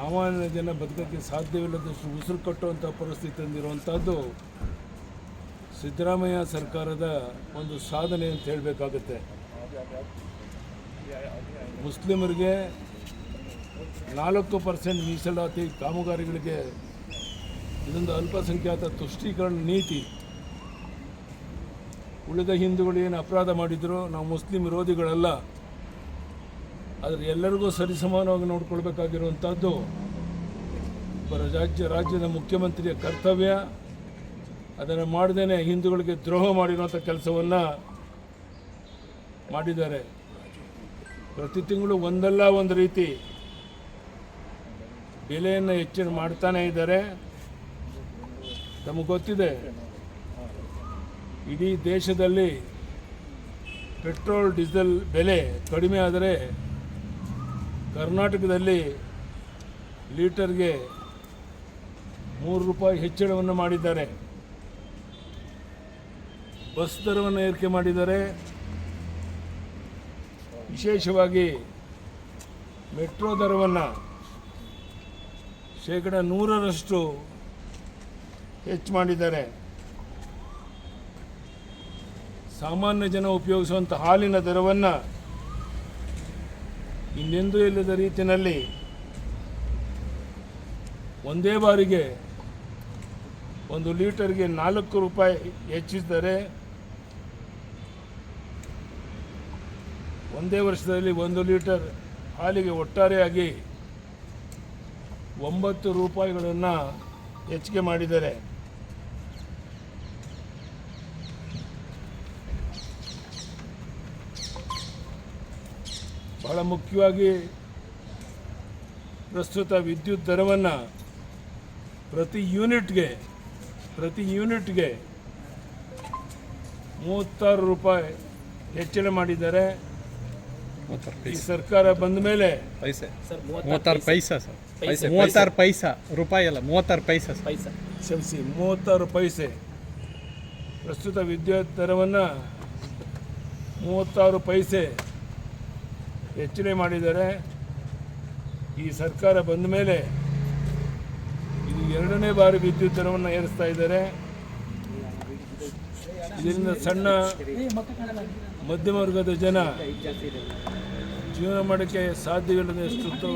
ಸಾಮಾನ್ಯ ಜನ ಬದುಕೋಕ್ಕೆ ಸಾಧ್ಯವಿಲ್ಲದಷ್ಟು ಉಸಿರು ಕಟ್ಟುವಂಥ ಪರಿಸ್ಥಿತಿ ತಂದಿರುವಂಥದ್ದು ಸಿದ್ದರಾಮಯ್ಯ ಸರ್ಕಾರದ ಒಂದು ಸಾಧನೆ ಅಂತ ಹೇಳಬೇಕಾಗುತ್ತೆ. ಮುಸ್ಲಿಮರಿಗೆ ನಾಲ್ಕು ಪರ್ಸೆಂಟ್ ಮೀಸಲಾತಿ ಕಾಮಗಾರಿಗಳಿಗೆ ಇದೊಂದು ಅಲ್ಪಸಂಖ್ಯಾತ ತುಷ್ಟೀಕರಣ ನೀತಿ. ಉಳಿದ ಹಿಂದೂಗಳು ಏನು ಅಪರಾಧ ಮಾಡಿದರೂ? ನಾವು ಮುಸ್ಲಿಂ ವಿರೋಧಿಗಳಲ್ಲ. ಆದರೆ ಎಲ್ಲರಿಗೂ ಸರಿಸಮಾನವಾಗಿ ನೋಡ್ಕೊಳ್ಬೇಕಾಗಿರುವಂಥದ್ದು ಒಬ್ಬ ರಾಜ್ಯ ರಾಜ್ಯದ ಮುಖ್ಯಮಂತ್ರಿಯ ಕರ್ತವ್ಯ. ಅದನ್ನು ಮಾಡದೇ ಹಿಂದೂಗಳಿಗೆ ದ್ರೋಹ ಮಾಡಿರುವಂಥ ಕೆಲಸವನ್ನು ಮಾಡಿದ್ದಾರೆ. ಪ್ರತಿ ತಿಂಗಳು ಒಂದಲ್ಲ ಒಂದು ರೀತಿ ಬೆಲೆಯನ್ನು ಹೆಚ್ಚಿನ ಮಾಡ್ತಾನೇ ಇದ್ದಾರೆ. ತಮಗೆ ಗೊತ್ತಿದೆ, ಇಡೀ ದೇಶದಲ್ಲಿ ಪೆಟ್ರೋಲ್, ಡೀಸೆಲ್ ಬೆಲೆ ಕಡಿಮೆ ಆದರೆ ಕರ್ನಾಟಕದಲ್ಲಿ ಲೀಟರ್ಗೆ ಮೂರು ರೂಪಾಯಿ ಹೆಚ್ಚಳವನ್ನು ಮಾಡಿದ್ದಾರೆ. ಬಸ್ ದರವನ್ನು ಏರಿಕೆ ಮಾಡಿದ್ದಾರೆ. ವಿಶೇಷವಾಗಿ ಮೆಟ್ರೋ ದರವನ್ನು ಶೇಕಡ ನೂರರಷ್ಟು ಹೆಚ್ಚು ಮಾಡಿದ್ದಾರೆ. ಸಾಮಾನ್ಯ ಜನ ಉಪಯೋಗಿಸುವಂಥ ಹಾಲಿನ ದರವನ್ನು ಇನ್ನೆಂದೂ ಇಲ್ಲದ ರೀತಿಯಲ್ಲಿ ಒಂದೇ ಬಾರಿಗೆ ಒಂದು ಲೀಟರ್ಗೆ ನಾಲ್ಕು ರೂಪಾಯಿ ಹೆಚ್ಚಿಸಿದರೆ ಒಂದೇ ವರ್ಷದಲ್ಲಿ ಒಂದು ಲೀಟರ್ ಹಾಲಿಗೆ ಒಟ್ಟಾರೆಯಾಗಿ ಒಂಬತ್ತು ರೂಪಾಯಿಗಳನ್ನು ಹೆಚ್ಚಿಗೆ ಮಾಡಿದ್ದಾರೆ ಬಹಳ ಮುಖ್ಯವಾಗಿ ಪ್ರಸ್ತುತ ವಿದ್ಯುತ್ ದರವನ್ನು ಪ್ರತಿ ಯೂನಿಟ್ಗೆ ಪ್ರತಿ ಯೂನಿಟ್ಗೆ ಮೂವತ್ತಾರು ರೂಪಾಯಿ ಹೆಚ್ಚಳ ಮಾಡಿದ್ದಾರೆ. ಮೂವತ್ತಾರು ಈ ಸರ್ಕಾರ ಬಂದ ಮೇಲೆ ಪೈಸೆ. ಸರ್ ಮೂವತ್ತಾರು ಪೈಸಾ. ಸರ್. ಪೈಸೆ. ಮೂವತ್ತಾರು ಪೈಸಾ ರೂಪಾಯಿ ಅಲ್ಲ ಮೂವತ್ತಾರು ಪೈಸಾ ಸರ್. ಪೈಸಾ. ಕ್ಷಮಿಸಿ ಮೂವತ್ತಾರು ಪೈಸೆ. ಪ್ರಸ್ತುತ ವಿದ್ಯುತ್ ದರವನ್ನು ಮೂವತ್ತಾರು ಪೈಸೆ ಹೆಚ್ಚಳ ಮಾಡಿದ್ದಾರೆ ಈ ಸರ್ಕಾರ ಬಂದ ಮೇಲೆ ಇದು ಎರಡನೇ ಬಾರಿ ವಿದ್ಯುತ್ ದರವನ್ನು ಏರಿಸ್ತಾ ಇದ್ದಾರೆ. ಇದರಿಂದ ಸಣ್ಣ ಮಧ್ಯಮ ವರ್ಗದ ಜನ ಜೀವನ ಮಾಡೋಕ್ಕೆ ಸಾಧ್ಯವಿಲ್ಲದಷ್ಟು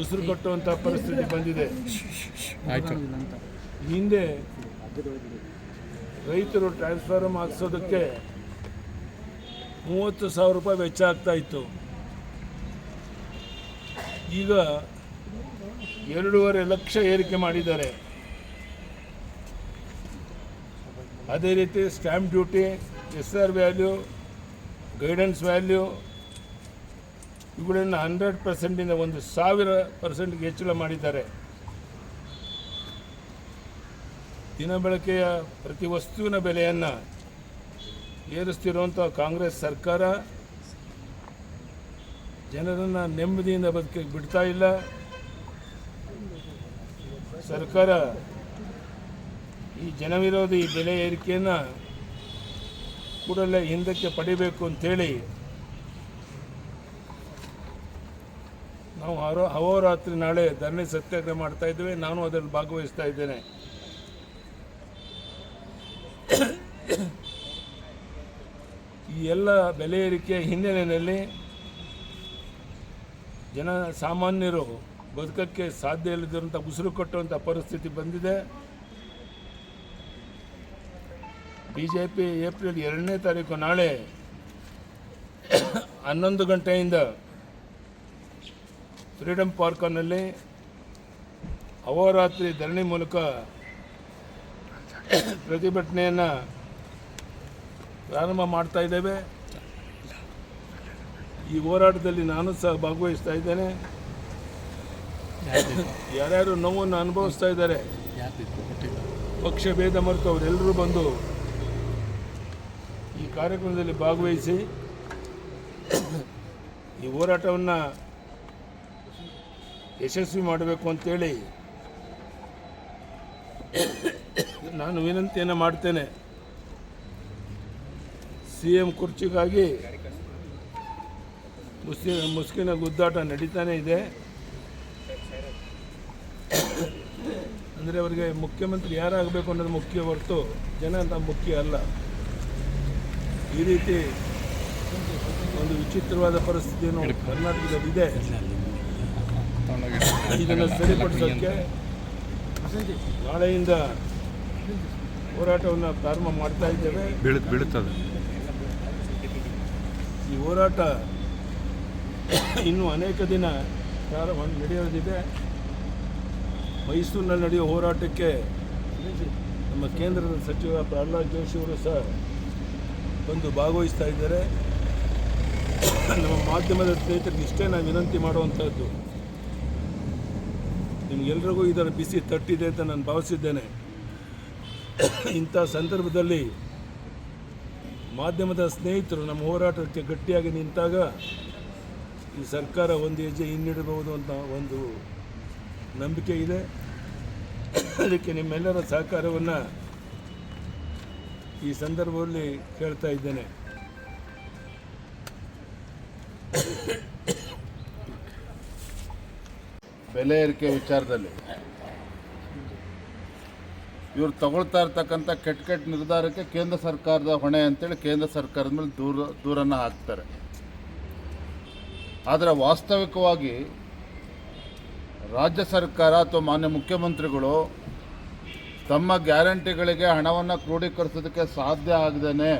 ಉಸಿರು ಕಟ್ಟುವಂಥ ಪರಿಸ್ಥಿತಿ ಬಂದಿದೆ. ಹಿಂದೆ ರೈತರು ಟ್ರಾನ್ಸ್ಫಾರ್ಮ್ ಹಾಕ್ಸೋದಕ್ಕೆ ಮೂವತ್ತು ಸಾವಿರ ರೂಪಾಯಿ ವೆಚ್ಚ ಆಗ್ತಾ ಇತ್ತು. ಈಗ ಎರಡೂವರೆ ಲಕ್ಷ ಏರಿಕೆ ಮಾಡಿದ್ದಾರೆ. ಅದೇ ರೀತಿ stamp duty, S R value, guidance value, ಇವುಗಳನ್ನು ಹಂಡ್ರೆಡ್ ಪರ್ಸೆಂಟಿಂದ ಒಂದು ಸಾವಿರ ಪರ್ಸೆಂಟ್ಗೆ ಹೆಚ್ಚಳ ಮಾಡಿದ್ದಾರೆ. ದಿನಬಳಕೆಯ ಪ್ರತಿ ವಸ್ತುವಿನ ಬೆಲೆಯನ್ನು ಏರಿಸ್ತಿರುವಂಥ ಕಾಂಗ್ರೆಸ್ ಸರ್ಕಾರ ಜನರನ್ನು ನೆಮ್ಮದಿಯಿಂದ ಬದುಕಕ್ಕೆ ಬಿಡ್ತಾ ಇಲ್ಲ. ಸರ್ಕಾರ ಈ ಜನವಿರೋಧಿ ಬೆಲೆ ಏರಿಕೆಯನ್ನು ಕೂಡಲೇ ಹಿಂದಕ್ಕೆ ಪಡಿಬೇಕು ಅಂತೇಳಿ ನಾವು ಹರೋ, ಅಹೋರಾತ್ರಿ ನಾಳೆ ಧರಣಿ ಸತ್ಯಾಗ್ರಹ ಮಾಡ್ತಾ ಇದ್ದೇವೆ. ನಾನು ಅದರಲ್ಲಿ ಭಾಗವಹಿಸ್ತಾ ಇದ್ದೇನೆ. ಈ ಎಲ್ಲ ಬೆಲೆ ಏರಿಕೆಯ ಹಿನ್ನೆಲೆಯಲ್ಲಿ ಜನ ಸಾಮಾನ್ಯರು ಬದುಕಕ್ಕೆ ಸಾಧ್ಯ ಇಲ್ಲದಿರುವಂಥ ಉಸಿರು ಕಟ್ಟುವಂಥ ಪರಿಸ್ಥಿತಿ ಬಂದಿದೆ. ಬಿ ಜೆ ಪಿ ಏಪ್ರಿಲ್ ಎರಡನೇ ತಾರೀಕು ನಾಳೆ ಹನ್ನೊಂದು ಗಂಟೆಯಿಂದ ಫ್ರೀಡಮ್ ಪಾರ್ಕ್ನಲ್ಲಿ ಅವರಾತ್ರಿ ಧರಣಿ ಮೂಲಕ ಪ್ರತಿಭಟನೆಯನ್ನು ಪ್ರಾರಂಭ ಮಾಡ್ತಾ ಇದ್ದೇವೆ. ಈ ಹೋರಾಟದಲ್ಲಿ ನಾನು ಸಹ ಭಾಗವಹಿಸ್ತಾ ಇದ್ದೇನೆ. ಯಾರ್ಯಾರು ನೋವನ್ನು ಅನುಭವಿಸ್ತಾ ಇದ್ದಾರೆ? ಪಕ್ಷ ಭೇದ ಮರೆತು ಅವರೆಲ್ಲರೂ ಬಂದು ಈ ಕಾರ್ಯಕ್ರಮದಲ್ಲಿ ಭಾಗವಹಿಸಿ ಈ ಹೋರಾಟವನ್ನು ಯಶಸ್ವಿ ಮಾಡಬೇಕು ಅಂತೇಳಿ ನಾನು ವಿನಂತಿಯನ್ನು ಮಾಡ್ತೇನೆ. ಸಿ ಎಂ ಕುರ್ಚಿಗಾಗಿ ಮುಸ್ಲಿ ಮುಸ್ಕಿನ ಗುದ್ದಾಟ ನಡೀತಾನೇ ಇದೆ. ಅಂದರೆ ಅವರಿಗೆ ಮುಖ್ಯಮಂತ್ರಿ ಯಾರಾಗಬೇಕು ಅನ್ನೋದು ಮುಖ್ಯ ಹೊರತು ಜನ ಅಂತ ಮುಖ್ಯ ಅಲ್ಲ. ಈ ರೀತಿ ಒಂದು ವಿಚಿತ್ರವಾದ ಪರಿಸ್ಥಿತಿಯನ್ನು ಕರ್ನಾಟಕದಲ್ಲಿದೆ. ಇದನ್ನು ಸರಿಪಡಿಸೋಕ್ಕೆ ನಾಳೆಯಿಂದ ಹೋರಾಟವನ್ನು ಪ್ರಾರಂಭ ಮಾಡ್ತಾ ಇದ್ದೇವೆ. ಈ ಹೋರಾಟ ಇನ್ನೂ ಅನೇಕ ದಿನ ಪ್ರಾರಂಭ ನಡೆಯೋದಿದೆ. ಮೈಸೂರಿನಲ್ಲಿ ನಡೆಯೋ ಹೋರಾಟಕ್ಕೆ ನಮ್ಮ ಕೇಂದ್ರದ ಸಚಿವ ಪ್ರಹ್ಲಾದ್ ಜೋಶಿ ಅವರು ಸಹ ಬಂದು ಭಾಗವಹಿಸ್ತಾ ಇದ್ದಾರೆ. ನಮ್ಮ ಮಾಧ್ಯಮದ ಸ್ನೇಹಿತರಿಗೆ ಇಷ್ಟೇ ನಾನು ವಿನಂತಿ ಮಾಡುವಂಥದ್ದು ನಿಮಗೆಲ್ರಿಗೂ ಇದರ ಬಿಸಿ ತಟ್ಟಿದೆ ಅಂತ ನಾನು ಭಾವಿಸಿದ್ದೇನೆ. ಇಂಥ ಸಂದರ್ಭದಲ್ಲಿ ಮಾಧ್ಯಮದ ಸ್ನೇಹಿತರು ನಮ್ಮ ಹೋರಾಟಕ್ಕೆ ಗಟ್ಟಿಯಾಗಿ ನಿಂತಾಗ ಈ ಸರ್ಕಾರ ಒಂದು ಹೆಜ್ಜೆ ಹಿಂದಿಡಬಹುದು ಅಂತ ಒಂದು ನಂಬಿಕೆ ಇದೆ. ಅದಕ್ಕೆ ನಿಮ್ಮೆಲ್ಲರ ಸಹಕಾರವನ್ನು ಈ ಸಂದರ್ಭದಲ್ಲಿ ಕೇಳ್ತಾ ಇದ್ದೇನೆ. ಬೆಲೆ ಏರಿಕೆ ವಿಚಾರದಲ್ಲಿ ಇವರು ತಗೊಳ್ತಾ ಇರ್ತಕ್ಕಂಥ ಕೆಟ್ಟ ಕೆಟ್ಟ ನಿರ್ಧಾರಕ್ಕೆ ಕೇಂದ್ರ ಸರ್ಕಾರದ ಹೊಣೆ ಅಂತೇಳಿ ಕೇಂದ್ರ ಸರ್ಕಾರದ ಮೇಲೆ ದೂರ, ದೂರನ್ನು ಹಾಕ್ತಾರೆ. ಆದರೆ ವಾಸ್ತವಿಕವಾಗಿ ರಾಜ್ಯ ಸರ್ಕಾರ ಅಥವಾ ಮಾನ್ಯ ಮುಖ್ಯಮಂತ್ರಿಗಳು ತಮ್ಮ ಗ್ಯಾರಂಟಿಗಳಿಗೆ ಹಣವನ್ನು ಕ್ರೋಢೀಕರಿಸೋದಕ್ಕೆ ಸಾಧ್ಯ ಆಗದೇನೆ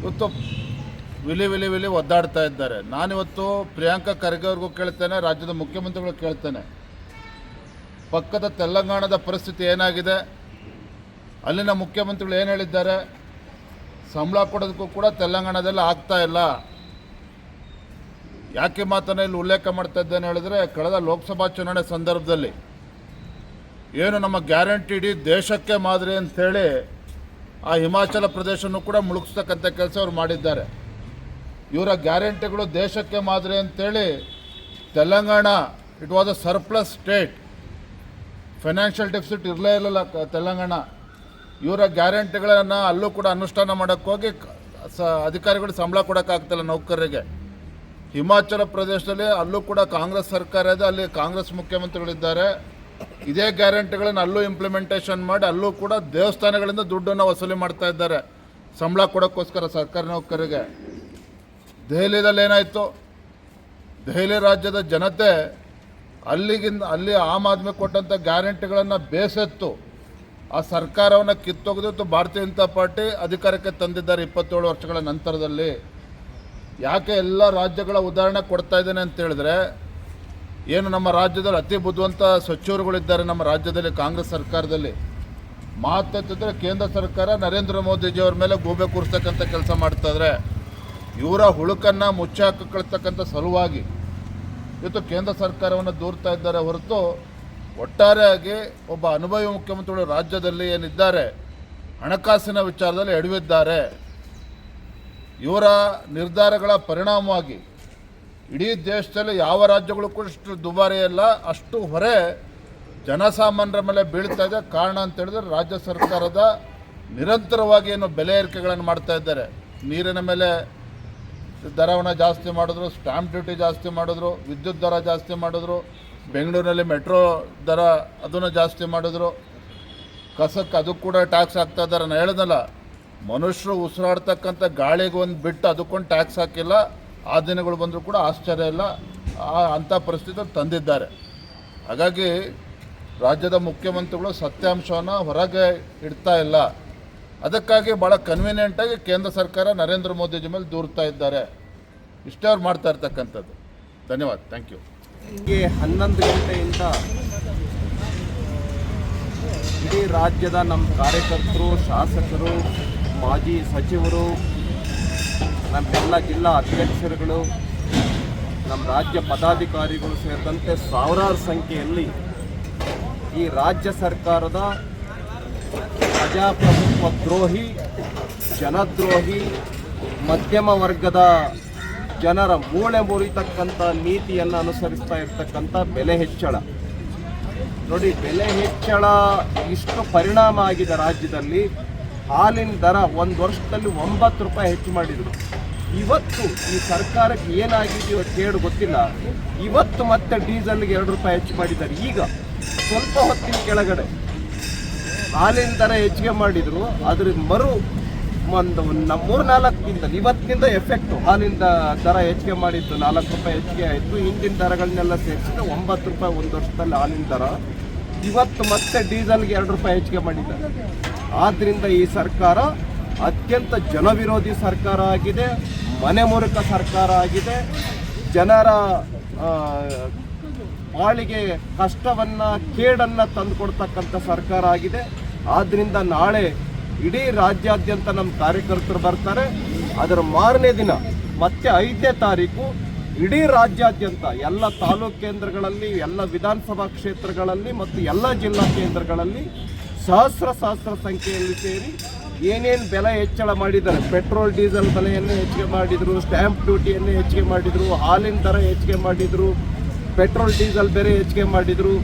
ಇವತ್ತು ವಿಲಿ ವಿಲಿ ವಿಲಿ ಒದ್ದಾಡ್ತಾ ಇದ್ದಾರೆ. ನಾನಿವತ್ತು ಪ್ರಿಯಾಂಕಾ ಖರ್ಗೆ ಅವ್ರಿಗೂ ಕೇಳ್ತೇನೆ, ರಾಜ್ಯದ ಮುಖ್ಯಮಂತ್ರಿಗಳು ಕೇಳ್ತೇನೆ. ಪಕ್ಕದ ತೆಲಂಗಾಣದ ಪರಿಸ್ಥಿತಿ ಏನಾಗಿದೆ? ಅಲ್ಲಿನ ಮುಖ್ಯಮಂತ್ರಿಗಳು ಏನು ಹೇಳಿದ್ದಾರೆ? ಸಂಬಳ ಕೊಡೋದಕ್ಕೂ ಕೂಡ ತೆಲಂಗಾಣದಲ್ಲಿ ಆಗ್ತಾ ಇಲ್ಲ. ಯಾಕೆ ಮಾತನ್ನು ಇಲ್ಲಿ ಉಲ್ಲೇಖ ಮಾಡ್ತಾ ಇದ್ದೇನೆ ಹೇಳಿದ್ರೆ, ಕಳೆದ ಲೋಕಸಭಾ ಚುನಾವಣೆ ಸಂದರ್ಭದಲ್ಲಿ ಏನು ನಮ್ಮ ಗ್ಯಾರಂಟಿ ಇಡೀ ದೇಶಕ್ಕೆ ಮಾದರಿ ಅಂಥೇಳಿ ಆ ಹಿಮಾಚಲ ಪ್ರದೇಶನೂ ಕೂಡ ಮುಳುಗಿಸ್ತಕ್ಕಂಥ ಕೆಲಸ ಅವರು ಮಾಡಿದ್ದಾರೆ. ಇವರ ಗ್ಯಾರಂಟಿಗಳು ದೇಶಕ್ಕೆ ಮಾದರಿ ಅಂಥೇಳಿ Telangana it was a surplus state financial deficit ಇರಲೇ ಇರಲಿಲ್ಲ ತೆಲಂಗಾಣ. ಇವರ ಗ್ಯಾರಂಟಿಗಳನ್ನು ಅಲ್ಲೂ ಕೂಡ ಅನುಷ್ಠಾನ ಮಾಡೋಕ್ಕೋಗಿ ಸ, ಅಧಿಕಾರಿಗಳು ಸಂಬಳ ಕೊಡೋಕ್ಕಾಗ್ತಿಲ್ಲ ನೌಕರರಿಗೆ. ಹಿಮಾಚಲ ಪ್ರದೇಶದಲ್ಲಿ ಅಲ್ಲೂ ಕೂಡ ಕಾಂಗ್ರೆಸ್ ಸರ್ಕಾರ ಇದೆ. ಅಲ್ಲಿ ಕಾಂಗ್ರೆಸ್ ಮುಖ್ಯಮಂತ್ರಿಗಳಿದ್ದಾರೆ. ಇದೇ ಗ್ಯಾರಂಟಿಗಳನ್ನು ಅಲ್ಲೂ ಇಂಪ್ಲಿಮೆಂಟೇಷನ್ ಮಾಡಿ, ಅಲ್ಲೂ ಕೂಡ ದೇವಸ್ಥಾನಗಳಿಂದ ದುಡ್ಡನ್ನು ವಸೂಲಿ ಮಾಡ್ತಾ ಇದ್ದಾರೆ. ಸಂಬಳ ಕೊಡೋಕ್ಕೋಸ್ಕರ ಸರ್ಕಾರಿ ನೌಕರಿಗೆ ದೆಹಲಿಯಲ್ಲಿ ಏನಾಯಿತು? ದೆಹಲಿ ರಾಜ್ಯದ ಜನತೆ ಅಲ್ಲಿಗಿಂದ, ಅಲ್ಲಿ ಆಮ್ ಆದ್ಮಿ ಕೊಟ್ಟಂಥ ಗ್ಯಾರಂಟಿಗಳನ್ನು ಬೇಸತ್ತು. ಆ ಸರ್ಕಾರವನ್ನು ಕಿತ್ತೊಗೆದಿತ್ತು ಭಾರತೀಯ ಜನತಾ ಪಾರ್ಟಿ ಅಧಿಕಾರಕ್ಕೆ ತಂದಿದ್ದಾರೆ ಇಪ್ಪತ್ತೇಳು ವರ್ಷಗಳ ನಂತರದಲ್ಲಿ. ಯಾಕೆ ಎಲ್ಲ ರಾಜ್ಯಗಳ ಉದಾಹರಣೆ ಕೊಡ್ತಾ ಇದ್ದೇನೆ ಅಂತ ಹೇಳಿದ್ರೆ, ಏನು ನಮ್ಮ ರಾಜ್ಯದಲ್ಲಿ ಅತಿ ಬುದ್ಧಿವಂತ ಸಚಿವರುಗಳಿದ್ದಾರೆ ನಮ್ಮ ರಾಜ್ಯದಲ್ಲಿ ಕಾಂಗ್ರೆಸ್ ಸರ್ಕಾರದಲ್ಲಿ. ಮಾತಂತಿದ್ರೆ ಕೇಂದ್ರ ಸರ್ಕಾರ ನರೇಂದ್ರ ಮೋದಿಜಿಯವ್ರ ಮೇಲೆ ಗೂಬೆ ಕೂರಿಸ್ತಕ್ಕಂಥ ಕೆಲಸ ಮಾಡ್ತಾ ಇದ್ರೆ, ಇವರ ಹುಳುಕನ್ನು ಮುಚ್ಚಾಕಳ್ತಕ್ಕಂಥ ಸಲುವಾಗಿ ಇವತ್ತು ಕೇಂದ್ರ ಸರ್ಕಾರವನ್ನು ದೂರ್ತಾ ಇದ್ದಾರೆ ಹೊರತು ಒಟ್ಟಾರೆಯಾಗಿ ಒಬ್ಬ ಅನುಭವಿ ಮುಖ್ಯಮಂತ್ರಿಗಳು ರಾಜ್ಯದಲ್ಲಿ ಏನಿದ್ದಾರೆ, ಹಣಕಾಸಿನ ವಿಚಾರದಲ್ಲಿ ಎಡವಿದ್ದಾರೆ. ಇವರ ನಿರ್ಧಾರಗಳ ಪರಿಣಾಮವಾಗಿ ಇಡೀ ದೇಶದಲ್ಲಿ ಯಾವ ರಾಜ್ಯಗಳು ಕೂಡ ಇಷ್ಟು ದುಬಾರಿ ಅಲ್ಲ, ಅಷ್ಟು ಹೊರೆ ಜನಸಾಮಾನ್ಯರ ಮೇಲೆ ಬೀಳ್ತಾ ಇದೆ. ಕಾರಣ ಅಂತ ಹೇಳಿದ್ರೆ ರಾಜ್ಯ ಸರ್ಕಾರದ ನಿರಂತರವಾಗಿ ಏನು ಬೆಲೆ ಏರಿಕೆಗಳನ್ನು ಮಾಡ್ತಾ ಇದ್ದಾರೆ. ನೀರಿನ ಮೇಲೆ ದರವನ್ನು ಜಾಸ್ತಿ ಮಾಡಿದ್ರು ಸ್ಟಾಂಪ್ ಡ್ಯೂಟಿ ಜಾಸ್ತಿ ಮಾಡಿದ್ರು, ವಿದ್ಯುತ್ ದರ ಜಾಸ್ತಿ ಮಾಡಿದ್ರು, ಬೆಂಗಳೂರಿನಲ್ಲಿ ಮೆಟ್ರೋ ದರ ಅದನ್ನು ಜಾಸ್ತಿ ಮಾಡಿದ್ರು. ಕಸಕ್ಕೆ ಅದು ಕೂಡ ಟ್ಯಾಕ್ಸ್ ಹಾಕ್ತಾ ಇದ್ದಾರೆ. ನಾನು ಹೇಳ್ದಲ್ಲ ಮನುಷ್ಯರು ಉಸಿರಾಡ್ತಕ್ಕಂಥ ಗಾಳಿಗೆ ಒಂದು ಬಿಟ್ಟು ಅದಕ್ಕೊಂದು ಟ್ಯಾಕ್ಸ್ ಹಾಕಿಲ್ಲ, ಆ ದಿನಗಳು ಬಂದರೂ ಕೂಡ ಆಶ್ಚರ್ಯ ಇಲ್ಲ. ಆ ಅಂಥ ಪರಿಸ್ಥಿತಿ ತಂದಿದ್ದಾರೆ. ಹಾಗಾಗಿ ರಾಜ್ಯದ ಮುಖ್ಯಮಂತ್ರಿಗಳು ಸತ್ಯಾಂಶವನ್ನು ಹೊರಗೆ ಇಡ್ತಾ ಇಲ್ಲ. ಅದಕ್ಕಾಗಿ ಭಾಳ ಕನ್ವೀನಿಯೆಂಟಾಗಿ ಕೇಂದ್ರ ಸರ್ಕಾರ ನರೇಂದ್ರ ಮೋದಿಜಿ ಮೇಲೆ ದೂರ್ತಾ ಇದ್ದಾರೆ. ಇಷ್ಟೇ ಅವ್ರು ಮಾಡ್ತಾ ಇರ್ತಕ್ಕಂಥದ್ದು. ಧನ್ಯವಾದ. ಥ್ಯಾಂಕ್ ಯು ಹೀಗೆ ಹನ್ನೊಂದು ಗಂಟೆಯಿಂದ ಇಡೀ ರಾಜ್ಯದ ನಮ್ಮ ಕಾರ್ಯಕರ್ತರು, ಶಾಸಕರು ಮಾಜಿ ಸಚಿವರು, ನಮ್ಮೆಲ್ಲ ಜಿಲ್ಲಾ ಅಧ್ಯಕ್ಷರುಗಳು ನಮ್ಮ ರಾಜ್ಯ ಪದಾಧಿಕಾರಿಗಳು ಸೇರಿದಂತೆ ಸಾವಿರಾರು ಸಂಖ್ಯೆಯಲ್ಲಿ ಈ ರಾಜ್ಯ ಸರ್ಕಾರದ ಪ್ರಜಾಪ್ರಭುತ್ವ ದ್ರೋಹಿ ಜನದ್ರೋಹಿ, ಮಧ್ಯಮ ವರ್ಗದ ಜನರ ಮೂಳೆ ಮುರಿತಕ್ಕಂಥ ನೀತಿಯನ್ನು ಅನುಸರಿಸ್ತಾ ಇರ್ತಕ್ಕಂಥ ಬೆಲೆ ಹೆಚ್ಚಳ. ನೋಡಿ, ಬೆಲೆ ಹೆಚ್ಚಳ ಇಷ್ಟು ಪರಿಣಾಮ ಆಗಿದೆ ರಾಜ್ಯದಲ್ಲಿ ಹಾಲಿನ ದರ ಒಂದು ವರ್ಷದಲ್ಲಿ ಒಂಬತ್ತು ರೂಪಾಯಿ ಹೆಚ್ಚು ಮಾಡಿದರು. ಇವತ್ತು ಈ ಸರ್ಕಾರಕ್ಕೆ ಏನಾಗಿದೆಯೋ ಕೇಳು ಗೊತ್ತಿಲ್ಲ. ಇವತ್ತು ಮತ್ತೆ ಡೀಸೆಲ್ಗೆ ಎರಡು ರೂಪಾಯಿ ಹೆಚ್ಚು ಮಾಡಿದ್ದಾರೆ. ಈಗ ಸ್ವಲ್ಪ ಹೊತ್ತಿನ ಕೆಳಗಡೆ ಹಾಲಿನ ದರ ಹೆಚ್ಚಿಗೆ ಮಾಡಿದರು. ಅದ್ರ ಮರು ಒಂದು ಮೂರು ನಾಲ್ಕು ದಿನದಲ್ಲಿ ಇವತ್ತಿನಿಂದ ಎಫೆಕ್ಟು ಹಾಲಿನ ದರ ಹೆಚ್ಚಿಗೆ ಮಾಡಿದ್ದು ನಾಲ್ಕು ರೂಪಾಯಿ ಹೆಚ್ಚಿಗೆ ಆಯಿತು. ಹಿಂದಿನ ದರಗಳನ್ನೆಲ್ಲ ಸೇರಿಸಿದ್ರೆ ಒಂಬತ್ತು ರೂಪಾಯಿ ಒಂದು ವರ್ಷದಲ್ಲಿ ಹಾಲಿನ ದರ. ಇವತ್ತು ಮತ್ತೆ ಡೀಸೆಲ್ಗೆ ಎರಡು ರೂಪಾಯಿ ಹೆಚ್ಚಿಗೆ ಮಾಡಿದ್ದಾರೆ. ಆದ್ದರಿಂದ ಈ ಸರ್ಕಾರ ಅತ್ಯಂತ ಜನವಿರೋಧಿ ಸರ್ಕಾರ ಆಗಿದೆ ಮನೆ ಮುರುಕ ಸರ್ಕಾರ ಆಗಿದೆ. ಜನರ ಪಾಳಿಗೆ ಕಷ್ಟವನ್ನು, ಕೇಡನ್ನ ತಂದುಕೊಡ್ತಕ್ಕಂಥ ಸರ್ಕಾರ ಆಗಿದೆ. ಆದ್ದರಿಂದ ನಾಳೆ ಇಡೀ ರಾಜ್ಯಾದ್ಯಂತ ನಮ್ಮ ಕಾರ್ಯಕರ್ತರು ಬರ್ತಾರೆ. ಅದರ ಮಾರನೇ ದಿನ, ಮತ್ತೆ ಐದನೇ ತಾರೀಕು, ಇಡೀ ರಾಜ್ಯಾದ್ಯಂತ ಎಲ್ಲ ತಾಲೂಕು ಕೇಂದ್ರಗಳಲ್ಲಿ, ಎಲ್ಲ ವಿಧಾನಸಭಾ ಕ್ಷೇತ್ರಗಳಲ್ಲಿ ಮತ್ತು ಎಲ್ಲ ಜಿಲ್ಲಾ ಕೇಂದ್ರಗಳಲ್ಲಿ ಸಹಸ್ರ ಸಹಸ್ರ ಸಂಖ್ಯೆಯಲ್ಲಿ ಸೇರಿ ಏನೇನು ಬೆಲೆ ಹೆಚ್ಚಳ ಮಾಡಿದ್ದಾರೆ. ಪೆಟ್ರೋಲ್, ಡೀಸೆಲ್ ಬೆಲೆಯನ್ನು ಹೆಚ್ಚಿಗೆ ಮಾಡಿದರು, ಸ್ಟ್ಯಾಂಪ್ ಡ್ಯೂಟಿಯನ್ನು ಹೆಚ್ಚಿಗೆ ಮಾಡಿದರು, ಹಾಲಿನ ದರ ಹೆಚ್ಚಿಗೆ ಮಾಡಿದರು, ಪೆಟ್ರೋಲ್, ಡೀಸೆಲ್ ಬೆಲೆ ಹೆಚ್ಚಿಗೆ ಮಾಡಿದರು.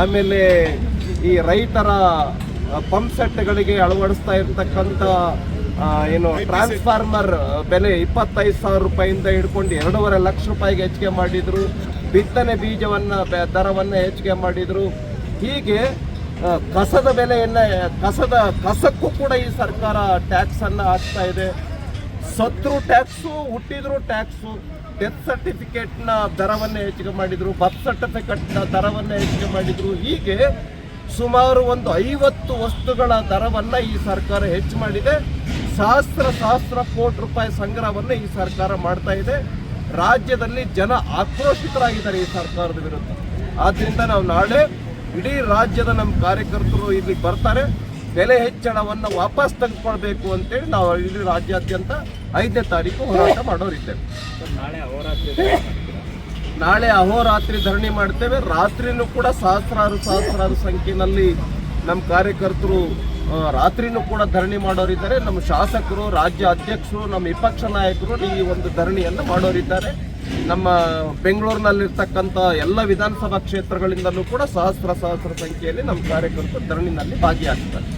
ಆಮೇಲೆ ಈ ರೈತರ ಪಂಪ್ ಸೆಟ್ಗಳಿಗೆ ಅಳವಡಿಸ್ತಾ ಇರ್ತಕ್ಕಂಥ ಏನು ಟ್ರಾನ್ಸ್ಫಾರ್ಮರ್ ಬೆಲೆ ಇಪ್ಪತ್ತೈದು ಸಾವಿರ ರೂಪಾಯಿಂದ ಹಿಡ್ಕೊಂಡು ಎರಡೂವರೆ ಲಕ್ಷ ರೂಪಾಯಿಗೆ ಹೆಚ್ಚಿಗೆ ಮಾಡಿದರು. ಬಿತ್ತನೆ ಬೀಜವನ್ನು ದರವನ್ನು ಹೆಚ್ಚಿಗೆ ಮಾಡಿದರು. ಹೀಗೆ ಕಸದ ಬೆಲೆಯನ್ನು, ಕಸದ, ಕಸಕ್ಕೂ ಕೂಡ ಈ ಸರ್ಕಾರ ಟ್ಯಾಕ್ಸನ್ನು ಹಾಕ್ತಾ ಇದೆ. ಸತ್ರು ಟ್ಯಾಕ್ಸು ಹುಟ್ಟಿದ್ರು ಟ್ಯಾಕ್ಸು ಡೆತ್ ಸರ್ಟಿಫಿಕೇಟ್ನ ದರವನ್ನು ಹೆಚ್ಚಿಗೆ ಮಾಡಿದರು ಬರ್ತ್ ಸರ್ಟಿಫಿಕೇಟ್ನ ದರವನ್ನು ಹೆಚ್ಚಿಗೆ ಮಾಡಿದರು. ಹೀಗೆ ಸುಮಾರು ಒಂದು ಐವತ್ತು ವಸ್ತುಗಳ ದರವನ್ನು ಈ ಸರ್ಕಾರ ಹೆಚ್ಚು ಮಾಡಿದೆ. ಸಹಸ್ರ ಸಹಸ್ರ ಕೋಟಿ ರೂಪಾಯಿ ಸಂಗ್ರಹವನ್ನು ಈ ಸರ್ಕಾರ ಮಾಡ್ತಾ ಇದೆ. ರಾಜ್ಯದಲ್ಲಿ ಜನ ಆಕ್ರೋಶಿತರಾಗಿದ್ದಾರೆ ಈ ಸರ್ಕಾರದ ವಿರುದ್ಧ. ಆದ್ದರಿಂದ ನಾವು ನಾಳೆ ಇಡೀ ರಾಜ್ಯದ ನಮ್ಮ ಕಾರ್ಯಕರ್ತರು ಇಲ್ಲಿ ಬರ್ತಾರೆ. ಬೆಲೆ ಹೆಚ್ಚಳವನ್ನು ವಾಪಸ್ ತೆಗೆದುಕೊಳ್ಬೇಕು ಅಂತೇಳಿ ನಾವು ಇಡೀ ರಾಜ್ಯಾದ್ಯಂತ ಐದನೇ ತಾರೀಕು ಹೋರಾಟ ಮಾಡೋರಿದ್ದೇವೆ. ನಾಳೆ ಅಹೋರಾತ್ರಿ ಧರಣಿ ಮಾಡ್ತೇವೆ. ರಾತ್ರಿನೂ ಕೂಡ ಸಹಸ್ರಾರು ಸಹಸ್ರಾರು ಸಂಖ್ಯೆಯಲ್ಲಿ ನಮ್ಮ ಕಾರ್ಯಕರ್ತರು ರಾತ್ರಿನೂ ಕೂಡ ಧರಣಿ ಮಾಡೋರಿದ್ದಾರೆ. ನಮ್ಮ ಶಾಸಕರು ರಾಜ್ಯ ಅಧ್ಯಕ್ಷರು ನಮ್ಮ ವಿಪಕ್ಷ ನಾಯಕರು ಈ ಒಂದು ಧರಣಿಯನ್ನು ಮಾಡೋರಿದ್ದಾರೆ. ನಮ್ಮ ಬೆಂಗಳೂರಿನಲ್ಲಿರ್ತಕ್ಕಂಥ ಎಲ್ಲ ವಿಧಾನಸಭಾ ಕ್ಷೇತ್ರಗಳಿಂದಲೂ ಕೂಡ ಸಹಸ್ರ ಸಹಸ್ರ ಸಂಖ್ಯೆಯಲ್ಲಿ ನಮ್ಮ ಕಾರ್ಯಕರ್ತರು ಧರಣಿನಲ್ಲಿ ಭಾಗಿಯಾಗ್ತಾರೆ.